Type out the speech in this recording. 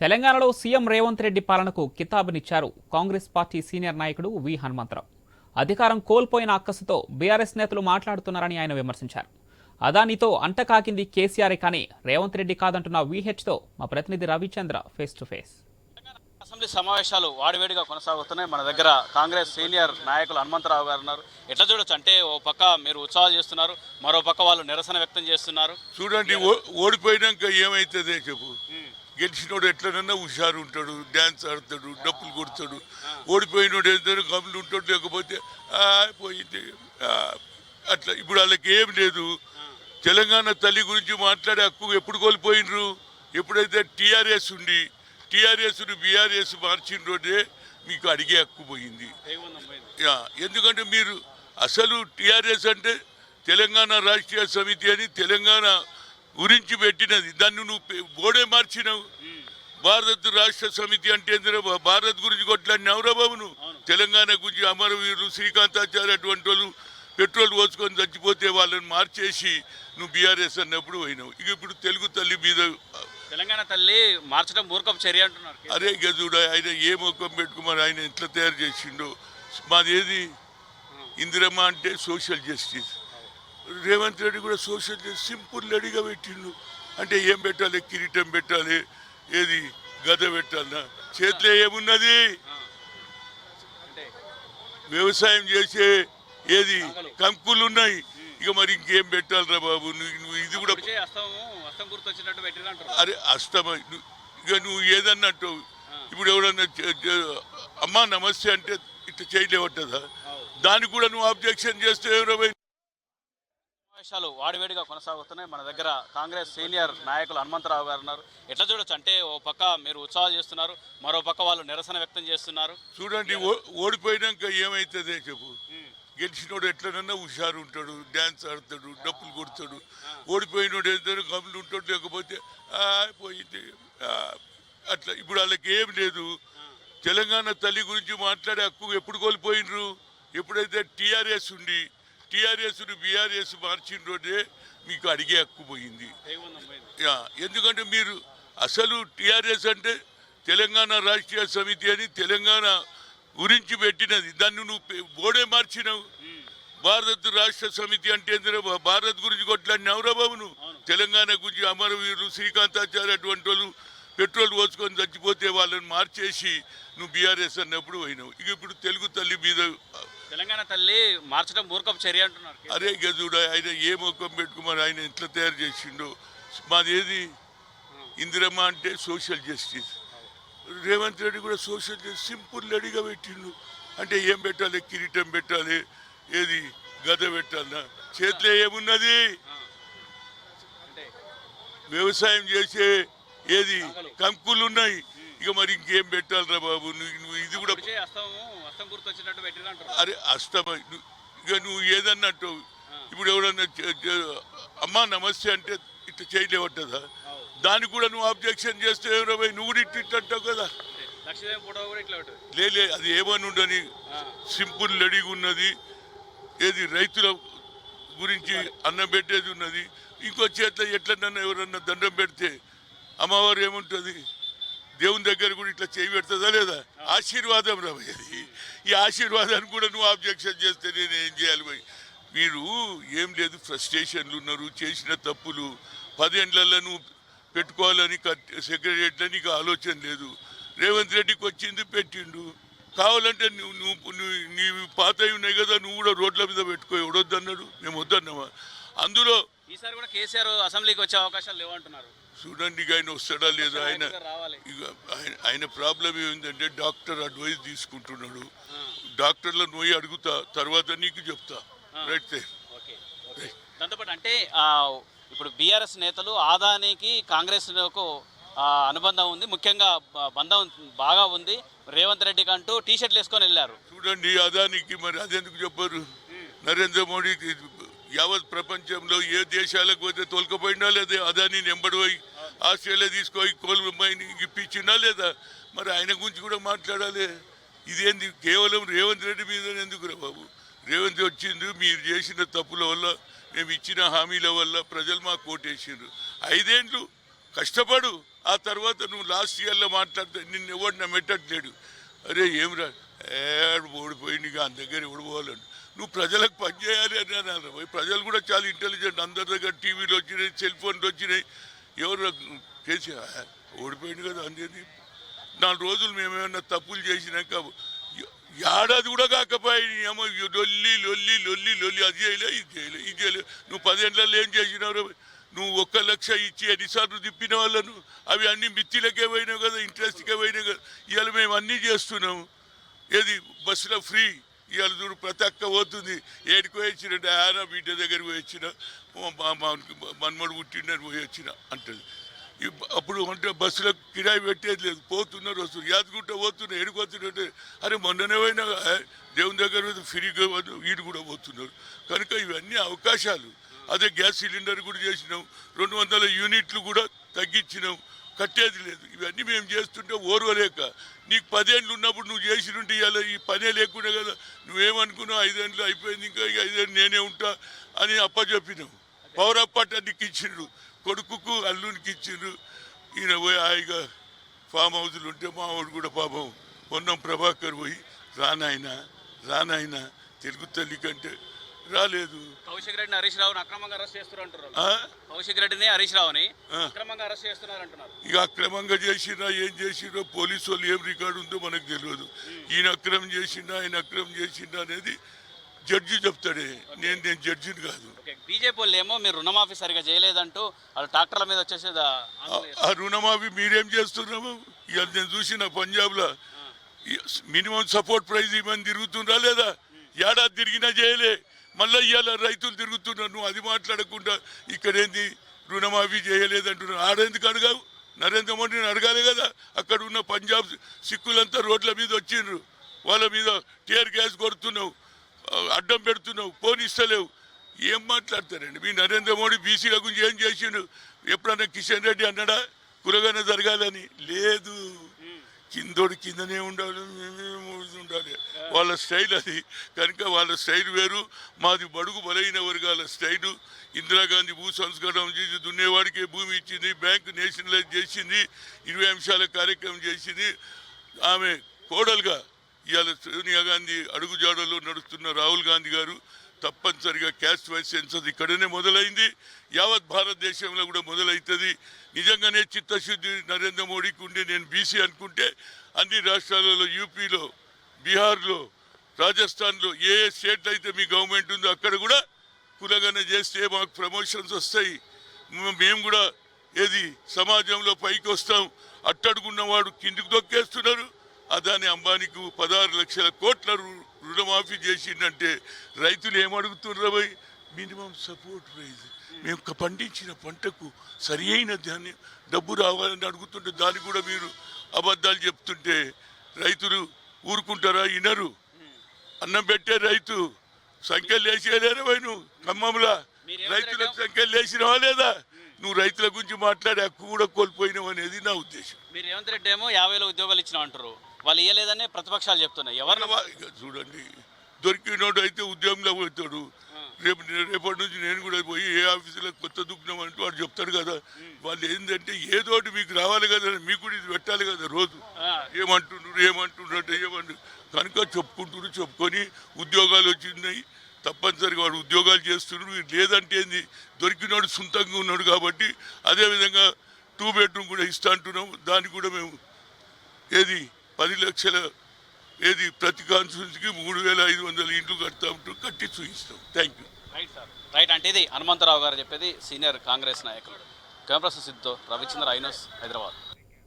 తెలంగాణలో సీఎం రేవంత్ రెడ్డి పాలనకు కితాబునిచ్చారు. Congress party senior నాయకుడు వి హనుమంతరావు. అధికారం కోల్పోయిన అక్కసుతో బీఆర్ఎస్ నేతలు మాట్లాడుతున్నారని ఆయన విమర్శించారు. అదానితో అంటకాకింది కేసీఆర్ కానీ రేవంత్ రెడ్డి కాదంటున్న వీహెచ్తో మా ప్రతినిధి Ravichandra face to face. Assembly సమావేశాలు వాడివేడిగా కొనసాగుతున్నాయి. మన దగ్గర కాంగ్రెస్ సీనియర్ నాయకులు హనుమంతరావు గారు ఉన్నారు. ఎట్లా చూడొచ్చు? అంటే ఓ పక్క మీరు ఉత్సవాలు చేస్తున్నారు మరో పక్క వాళ్ళు నిరసన వ్యక్తం చేస్తున్నారు. చూడండి ఓ- ఓడిపోయినాక ఏమైతుందే చెప్పు. గెలిచినోడు ఎట్లనన్నా హుషారు ఉంటాడు డ్యాన్స్ ఆడతాడు డప్పులు కొడతాడు. ఓడిపోయినోడు ఏదైనా గమ్ములు ఉంటాడు లేకపోతే పోయింది. అట్లా. ఇప్పుడు వాళ్ళకి ఏం లేదు. తెలంగాణ తల్లి గురించి మాట్లాడే హక్కు ఎప్పుడు కోల్పోయినరు? ఎప్పుడైతే టీఆర్ఎస్ ఉండి టీఆర్ఎస్ను బీఆర్ఎస్ మార్చిన మీకు అడిగే హక్కు పోయింది. ఎందుకంటే మీరు అసలు టీఆర్ఎస్ అంటే తెలంగాణ రాష్ట్రీయ సమితి అని తెలంగాణ గురించి పెట్టినది. దాన్ని నువ్వు బోడే మార్చినావు. భారత్ రాష్ట్ర సమితి అంటే భారత్ గురించి కొట్లాడినావురా బాబు నువ్వు? తెలంగాణ గురించి అమరవీరులు శ్రీకాంతాచార్య అటువంటి వాళ్ళు పెట్రోల్ పోసుకొని చచ్చిపోతే వాళ్ళని మార్చేసి నువ్వు బీఆర్ఎస్ అన్నప్పుడు పోయినావు. ఇక ఇప్పుడు తెలుగు తల్లి మీద తెలంగాణ తల్లి మార్చడం మూర్ఖపు చర్య అంటున్నారు అరే చూడ ఆయన ఏ ముఖం పెట్టుకోమని ఆయన ఎట్లా తయారు చేసిండో. మాదేది ఇందిరమ్మ అంటే సోషల్ జస్టిస్. రేవంత్ రెడ్డి కూడా సోషల్ సింపుల్ రెడీగా పెట్టిండు. అంటే ఏం పెట్టాలి? కిరీటం పెట్టాలి. ఏది? గద పెట్టాలన్నా చేతిలో ఏమున్నది? వ్యవసాయం చేసే ఏది? కంకులు ఉన్నాయి ఇక మరి ఇంకేం పెట్టాలిరా బాబు? నువ్వు ఇది కూడా అరే అష్టమ ఇక నువ్వు ఏదన్నట్టు ఇప్పుడు ఎవడన్నా అమ్మా నమస్తే అంటే ఇట్లా చేయలేవట్టదా? దానికి కూడా నువ్వు అబ్జెక్షన్ చేస్తే ఎవరో పోయి వాడివేడిగా కొనసాగుతున్నాయి. మన దగ్గర కాంగ్రెస్ సీనియర్ నాయకులు హనుమంతరావు గారు ఉన్నారు. ఎట్లా చూడొచ్చు? అంటే ఓ పక్క మీరు ఉత్సాహం చేస్తున్నారు మరో పక్క వాళ్ళు నిరసన వ్యక్తం చేస్తున్నారు. చూడండి ఓ- ఓడిపోయినాక ఏమైతుందే చెప్పు. గెలిచినోడు ఎట్లనన్నా హుషారు ఉంటాడు డ్యాన్స్ ఆడతాడు డప్పులు కొడతాడు. ఓడిపోయినోడు ఏదైనా గమ్ములు ఉంటాడు లేకపోతే పోయింది. అట్లా. ఇప్పుడు వాళ్ళకి ఏం లేదు. తెలంగాణ తల్లి గురించి మాట్లాడే హక్కు ఎప్పుడు కోల్పోయినరు? ఎప్పుడైతే టీఆర్ఎస్ ఉండి టీఆర్ఎస్ను బీఆర్ఎస్ మార్చిన మీకు అడిగే హక్కు పోయింది. ఎందుకంటే మీరు అసలు టీఆర్ఎస్ అంటే తెలంగాణ రాష్ట్రీయ సమితి అని తెలంగాణ గురించి పెట్టినది. దాన్ని నువ్వు బోడే మార్చినావు. భారత్ రాష్ట్ర సమితి అంటే భారత్ గురించి కొట్లాడినావురా బాబు నువ్వు? తెలంగాణ గురించి అమరవీరులు శ్రీకాంతాచార్య అటువంటి వాళ్ళు పెట్రోల్ పోసుకొని చచ్చిపోతే వాళ్ళని మార్చేసి నువ్వు బీఆర్ఎస్ అన్నప్పుడు పోయినావు. ఇక ఇప్పుడు తెలుగు తల్లి మీద తెలంగాణ తల్లి మార్చడం మూర్ఖపు చర్య అంటున్నారు అరే చూడ ఆయన ఏ ముఖం పెట్టుకోమని ఆయన ఎట్లా తయారు చేసిండో. మాదేది ఇందిరమ్మ అంటే సోషల్ జస్టిస్ రేవంత్ రెడ్డి కూడా సోషల్ జస్టిస్ సింపుల్ రెడీగా పెట్టిండు. అంటే ఏం పెట్టాలి? కిరీటం పెట్టాలి ఏది? గద పెట్టాలన్నా చేతిలో ఏమున్నది? వ్యవసాయం చేసే ఏది? కంకులు ఉన్నాయి ఇక మరి ఇంకేం పెట్టాలిరా బాబు? నువ్వు ఇది కూడా అరే అష్టమ ఇక నువ్వు ఏదన్నట్టు ఇప్పుడు ఎవడన్నా అమ్మా నమస్తే అంటే ఇట్లా చేయలేవట్టదా? దానికి కూడా నువ్వు అబ్జెక్షన్ చేస్తే ఎవరో నువ్వు ఇట్లా అంటావు కదా? లేలే అది ఏమని ఉండని సింపుల్ రెడీగా ఉన్నది. ఏది రైతుల గురించి అన్నం పెట్టేది ఉన్నది. ఇంకో చేతిలో ఎట్లన్నా ఎవరన్నా దండం పెడితే అమ్మవారు ఏముంటుంది? దేవుని దగ్గర కూడా ఇట్లా చేయి పెడుతుందా లేదా? ఆశీర్వాదం రా అది. ఈ ఆశీర్వాదాన్ని కూడా నువ్వు అబ్జెక్షన్ చేస్తే నేను ఏం చేయాలి పోయి మీరు ఏం లేదు ఫ్రస్ట్రేషన్లు ఉన్నారు చేసిన తప్పులు పదేండ్లలో నువ్వు పెట్టుకోవాలని సెక్రటరీలో నీకు ఆలోచన లేదు. రేవంత్ రెడ్డికి వచ్చింది పెట్టిండు. కావాలంటే నువ్వు నువ్వు నువ్వు నీవి పాతవి ఉన్నాయి కదా నువ్వు కూడా రోడ్ల మీద పెట్టుకో. ఎవడొద్దన్నాడు? మేము వద్దన్నామా? అందులో ఈసారి కూడా కేసీఆర్ అసెంబ్లీకి వచ్చే అవకాశాలు లేవంటున్నారు. చూడండి ఆయన వస్తాడా లేదా? ఆయన ఆయన ప్రాబ్లం ఏమిందంటే డాక్టర్ అడ్వైస్ తీసుకుంటున్నాడు. డాక్టర్ల నోయి అడుగుతా తర్వాత నీకు చెప్తా. రైట్ దాంతోపాటు అంటే ఇప్పుడు బీఆర్ఎస్ నేతలు ఆదానికి కాంగ్రెస్కు ఆ, అనుబంధం ఉంది ముఖ్యంగా బంధం బాగా ఉంది. రేవంత్ రెడ్డికి అంటూ టీ షర్ట్లు వేసుకొని వెళ్ళారు. చూడండి అదానికి మరి అదెందుకు చెప్పారు? నరేంద్ర మోడీకి యావత్ ప్రపంచంలో ఏ దేశాలకు పోతే తోలుకపోయినా లేదా అదాని నెంబడిపోయి ఆస్ట్రేలియా తీసుకొని కోల్పోయి ఇప్పించినా లేదా? మరి ఆయన గురించి కూడా మాట్లాడాలి. ఇదేంది? కేవలం రేవంత్ రెడ్డి మీద ఎందుకు రా బాబు? రేవంత్ వచ్చింది మీరు చేసిన తప్పుల వల్ల మేము ఇచ్చిన హామీల వల్ల ప్రజలు మాకు కోటేసిండ్రు. ఐదేండ్లు? కష్టపడు. ఆ తర్వాత నువ్వు లాస్ట్ ఇయర్లో మాట్లాడితే నిన్ను ఎవడు నమ్మెట్టట్లేడు అరే ఏమిరా ఏడు ఓడిపోయింది ఇక అంత దగ్గర ఓడిపోవాలండి నువ్వు ప్రజలకు పనిచేయాలి అని అన్నారు ప్రజలు కూడా చాలా ఇంటెలిజెంట్ అందరి దగ్గర టీవీలు వచ్చినాయి సెల్ ఫోన్లు వచ్చినాయి. ఎవరు కేసీఆర్ ఓడిపోయింది కదా అందేది? నాలుగు రోజులు మేమేమన్నా తప్పులు చేసినాక ఏడాది కూడా కాకపోయి ఏమో లొల్లి లొల్లి లొల్లి లొల్లి అది చేయలే ఇది చేయలే ఇది చేయలే. నువ్వు పదేళ్ళలో ఏం చేసినావు నువ్వు ఒక్క లక్ష ఇచ్చి ఎన్నిసార్లు తిప్పిన వాళ్ళను? అవి అన్ని మిత్తిలకే పోయినావు కదా ఇంట్రెస్ట్కే పోయినావు కదా. ఇవాళ మేము అన్నీ చేస్తున్నాము. ఏది బస్సులో ఫ్రీ ఇవాళ చూడు ప్రతి అక్క పోతుంది. ఏడికి పోయి వచ్చినట్టు ఆయన బిడ్డ దగ్గరికి పోయి వచ్చిన మా మన్మడు పుట్టిండని పోయి వచ్చిన అంటది అప్పుడు అంటే బస్సులో కిరాయి పెట్టేది లేదు. పోతున్నారు వస్తున్నారు యాదగుంట పోతున్నారు ఎడిపోతున్నట్టు అరే మొన్ననే పోయినా దేవుని దగ్గర ఫ్రీగా వీడు కూడా పోతున్నారు. కనుక ఇవన్నీ అవకాశాలు. అదే గ్యాస్ సిలిండర్ కూడా చేసినాం. రెండు వందల యూనిట్లు కూడా తగ్గించినాం. కట్టేది లేదు. ఇవన్నీ మేము చేస్తుంటే ఓర్వలేక. నీకు పదేళ్ళు ఉన్నప్పుడు నువ్వు చేసినట్టు ఇవాళ ఈ పనే లేకుండా కదా నువ్వేమనుకున్నావు? ఐదేళ్ళు అయిపోయింది ఇంకా ఇక ఐదేళ్ళు నేనే ఉంటా అని అప్పచెప్పినావు పవర్ అప్పట నీకు ఇచ్చిండ్రు కొడుకుకు అల్లునికి ఇచ్చిండ్రు ఈయన పోయి హాయిగా ఫామ్ హౌస్లు ఉంటే మా వాడు కూడా పాపం పొన్నం ప్రభాకర్ పోయి రానాయన రానాయన తెలుగు తల్లి కంటే రాలేదు. కౌశిక్ రెడ్డిని హరీష్ రావుని అక్రమంగా అరెస్ట్ చేస్తున్నారు? కౌశిక్ రెడ్డిని హరీష్ రావుని. అక్రమంగా అరెస్ట్ చేస్తున్నారు అంటున్నారు. ఇక అక్రమంగా చేసినా ఏం చేసినా పోలీసు వాళ్ళు ఏం రికార్డు ఉందో మనకు తెలియదు. ఈయన అక్రమం చేసిండా ఆయన అక్రమం చేసిండా అనేది జడ్జి చెప్తాడే. నేను నేను జడ్జిని కాదు. బీజేపీ వాళ్ళు ఏమో మీరు రుణమాఫీ సరిగా చేయలేదంటూ వాళ్ళు ట్రాక్టర్ల మీద వచ్చేసి ఆ- రుణమాఫీ మీరేం చేస్తున్నాము ఇవాళ నేను చూసిన పంజాబ్లో మినిమం సపోర్ట్ ప్రైజ్ ఇవ్వని తిరుగుతుందా లేదా? ఏడాది తిరిగినా చేయలే. మళ్ళీ ఇవాళ రైతులు తిరుగుతున్నాను నువ్వు అది మాట్లాడకుండా ఇక్కడేంది రుణమాఫీ చేయలేదంటున్నాను ఆడేందుకు అడగావు? నరేంద్ర మోడీని అడగాలి కదా. అక్కడ ఉన్న పంజాబ్ సిక్కులంతా రోడ్ల మీద వచ్చిండ్రు. వాళ్ళ మీద టీఆర్ గ్యాస్ కొడుతున్నావు అడ్డం పెడుతున్నావు పోనిస్తలేవు ఏం మాట్లాడతారండి? మీ నరేంద్ర మోడీ బీసీల గురించి ఏం చేసిండు? ఎప్పుడన్నా కిషన్ రెడ్డి అన్నాడా? కురగానే జరగాలని? లేదు. కిందోడు కిందనే ఉండాలి మేమే ఉండాలి. వాళ్ళ స్టైల్ అది. కనుక వాళ్ళ స్టైల్ వేరు. మాది బడుగు బలైన వర్గాల స్టైలు. ఇందిరాగాంధీ భూ సంస్కరణ చేసి దున్నేవాడికే భూమి ఇచ్చింది బ్యాంకు నేషనలైజ్ చేసింది ఇరవై అంశాల కార్యక్రమం చేసింది. ఆమె కోడలుగా ఇవాళ సోనియా గాంధీ అడుగుజాడలో నడుస్తున్న రాహుల్ గాంధీ గారు. తప్పనిసరిగా క్యాస్ట్ వైస్ సెన్సస్ ఇక్కడనే మొదలైంది. యావత్ భారతదేశంలో కూడా మొదలవుతుంది నిజంగానే చిత్తశుద్ధి నరేంద్ర మోడీకి ఉండే నేను బీసీ అనుకుంటే అన్ని రాష్ట్రాలలో యూపీలో బీహార్లో రాజస్థాన్లో ఏ ఏ స్టేట్లో అయితే మీ గవర్నమెంట్ ఉందో అక్కడ కూడా కులగన చేస్తే మాకు ప్రమోషన్స్ వస్తాయి. మేము కూడా ఏది సమాజంలో పైకి వస్తాం. అట్టడుగున్నవాడు కిందికి దొక్కేస్తున్నారు. అదాని అంబానీకి పదహారు లక్షల కోట్ల రుణమాఫీ చేసిందంటే రైతులు ఏమడుగుతున్నారు భయ్ మినిమం సపోర్ట్ ప్రైజ్ మేము పండించిన పంటకు సరి అయిన ధాన్యం డబ్బు రావాలని అడుగుతుంటే దానికి కూడా మీరు అబద్ధాలు చెప్తుంటే రైతులు ఊరుకుంటారా వినరు అన్నం పెట్టే రైతు సంఖ్యలు పోయి నువ్వు? ఖమ్మంలా? రైతులకు సంఖ్యలు వేసినవా లేదా? నువ్వు రైతుల గురించి మాట్లాడే హక్కు కూడా కోల్పోయినావు అనేది నా ఉద్దేశం. మీరు రేవంత్ రెడ్డి ఏమో యాభై వేల ఉద్యోగాలు ఇచ్చిన అంటారు. వాళ్ళు ఇవ్వలేదని ప్రతిపక్షాలు చెప్తున్నాయి. ఎవరిని చూడండి దొరికినోడు అయితే ఉద్యోగంలో పోతాడు. రేపు రేపటి నుంచి నేను కూడా పోయి ఏ ఆఫీసులో కొత్త దుఃఖం అంటూ వాడు చెప్తాడు కదా. వాళ్ళు ఏంటంటే ఏదోటి మీకు రావాలి కదా మీకు కూడా ఇది పెట్టాలి కదా రోజు. ఏమంటున్నారు అంటే ఏమంటు కనుక చెప్పుకుంటున్నారు చెప్పుకొని ఉద్యోగాలు వచ్చినాయి. తప్పనిసరిగా వాడు ఉద్యోగాలు చేస్తున్నాడు. లేదంటే ఏంది? దొరికినోడు సొంతంగా ఉన్నాడు కాబట్టి అదేవిధంగా టూ బెడ్రూమ్ కూడా ఇస్తా అంటున్నాం. దానికి కూడా మేము ఏది పది లక్షల ఏది ప్రతి కాన్స్టిట్యూన్సీకి మూడు వేల ఐదు వందల ఇంట్లు కడతామంటూ కట్టి చూపిస్తాం thank you right sir right అంటే ఇది హనుమంతరావు గారు చెప్పేది సీనియర్ కాంగ్రెస్ నాయకుడు కెమెరా సిద్ధితో రవిచంద్ర ఐనోస్ హైదరాబాద్.